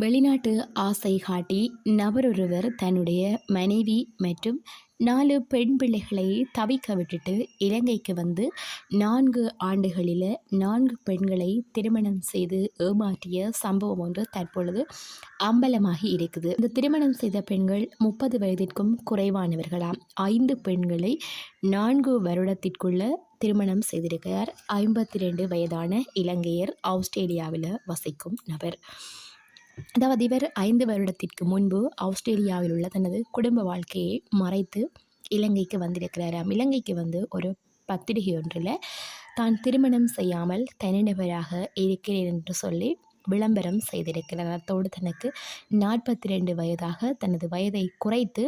வெளிநாட்டு ஆசை காட்டி நபரொருவர் தன்னுடைய மனைவி மற்றும் நாலு பெண் பிள்ளைகளை தவிக்க விட்டுட்டு இலங்கைக்கு வந்து நான்கு ஆண்டுகளில் நான்கு பெண்களை திருமணம் செய்து ஏமாற்றிய சம்பவம் ஒன்று தற்பொழுது அம்பலமாகி இருக்குது. இந்த திருமணம் செய்த பெண்கள் முப்பது வயதிற்கும் குறைவானவர்களாம். ஐந்து பெண்களை நான்கு வருடத்திற்குள்ள திருமணம் செய்திருக்கிறார். ஐம்பத்தி ரெண்டு வயதான இலங்கையர் ஆஸ்திரேலியாவில் வசிக்கும் நபர். அதாவது இவர் ஐந்து வருடத்திற்கு முன்பு ஆஸ்திரேலியாவில் உள்ள தனது குடும்ப வாழ்க்கையை மறைத்து இலங்கைக்கு வந்திருக்கிறாராம் இலங்கைக்கு வந்து ஒரு பத்திரிகை ஒன்றில் தான் திருமணம் செய்யாமல் தனிநபராக இருக்கிறேன் என்று சொல்லி விளம்பரம் செய்திருக்கிறார். அத்தோடு தனக்கு நாற்பத்தி ரெண்டு வயதாக தனது வயதை குறைத்து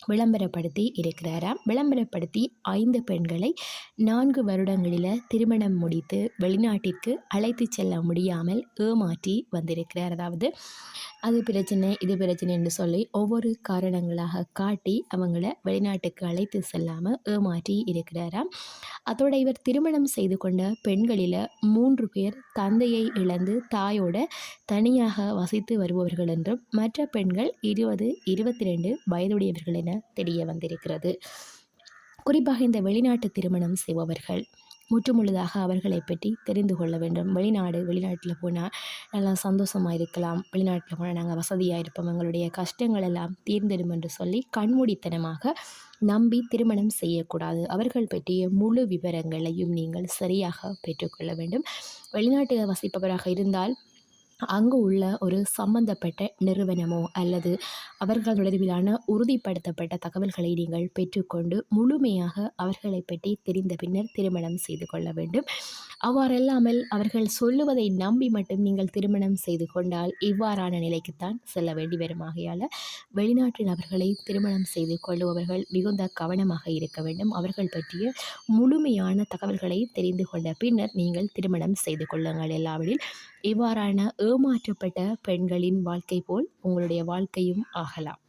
விளம்பரப்படுத்தி இருக்கிறாராம். விளம்பரப்படுத்தி ஐந்து பெண்களை நான்கு வருடங்களில் திருமணம் முடித்து வெளிநாட்டிற்கு அழைத்து செல்ல முடியாமல் ஏமாற்றி வந்திருக்கிறார். அதாவது அது பிரச்சனை இது பிரச்சனை என்று சொல்லி ஒவ்வொரு காரணங்களாக காட்டி அவங்கள வெளிநாட்டுக்கு அழைத்து செல்லாமல் ஏமாற்றி இருக்கிறாராம். அதோட இவர் திருமணம் செய்து கொண்ட பெண்களில் மூன்று பேர் தந்தையை இழந்து தாயோட தனியாக வசித்து வருபவர்கள் என்றும் மற்ற பெண்கள் இருபது இருபத்தி ரெண்டு வயதுடையவர்கள் என தெரிய வந்திருக்கிறது. குறிப்பாக இந்த வெளிநாட்டு திருமணம் செய்பவர்கள். முற்றுமுழுதாக அவர்களை பற்றி தெரிந்து கொள்ள வேண்டும். வெளிநாடு வெளிநாட்டில் போனால் நல்லா சந்தோஷமாக இருக்கலாம். வெளிநாட்டில் போனால் நாங்கள் வசதியாக இருப்போம். எங்களுடைய கஷ்டங்கள் எல்லாம் தீர்ந்திடும் என்று சொல்லி கண்மூடித்தனமாக நம்பி திருமணம் செய்யக்கூடாது. அவர்கள் பற்றிய முழு விவரங்களையும் நீங்கள் சரியாக பெற்றுக்கொள்ள வேண்டும். வெளிநாட்டில் வசிப்பவராக இருந்தால் அங்கு உள்ள ஒரு சம்பந்தப்பட்ட நிறுவனமோ அல்லது அவர்கள் தொடர்பிலான உறுதிப்படுத்தப்பட்ட தகவல்களை நீங்கள் பெற்றுக்கொண்டு முழுமையாக அவர்களை பற்றி தெரிந்த பின்னர் திருமணம் செய்து கொள்ள வேண்டும். அவ்வாறல்லாமல் அவர்கள் சொல்லுவதை நம்பி மட்டும் நீங்கள் திருமணம் செய்து கொண்டால் இவ்வாறான நிலைக்குத்தான் செல்ல வேண்டி வருமாகையால் வெளிநாட்டு நபர்களை திருமணம் செய்து கொள்ளுபவர்கள் மிகுந்த கவனமாக இருக்க வேண்டும். அவர்கள் பற்றிய முழுமையான தகவல்களை தெரிந்து கொண்ட பின்னர் நீங்கள் திருமணம் செய்து கொள்ளுங்கள். எல்லாவற்றில் இவ்வாறான ஏமாற்றப்பட்ட பெண்களின் வாழ்க்கை போல் உங்களுடைய வாழ்க்கையும் ஆகலாம்.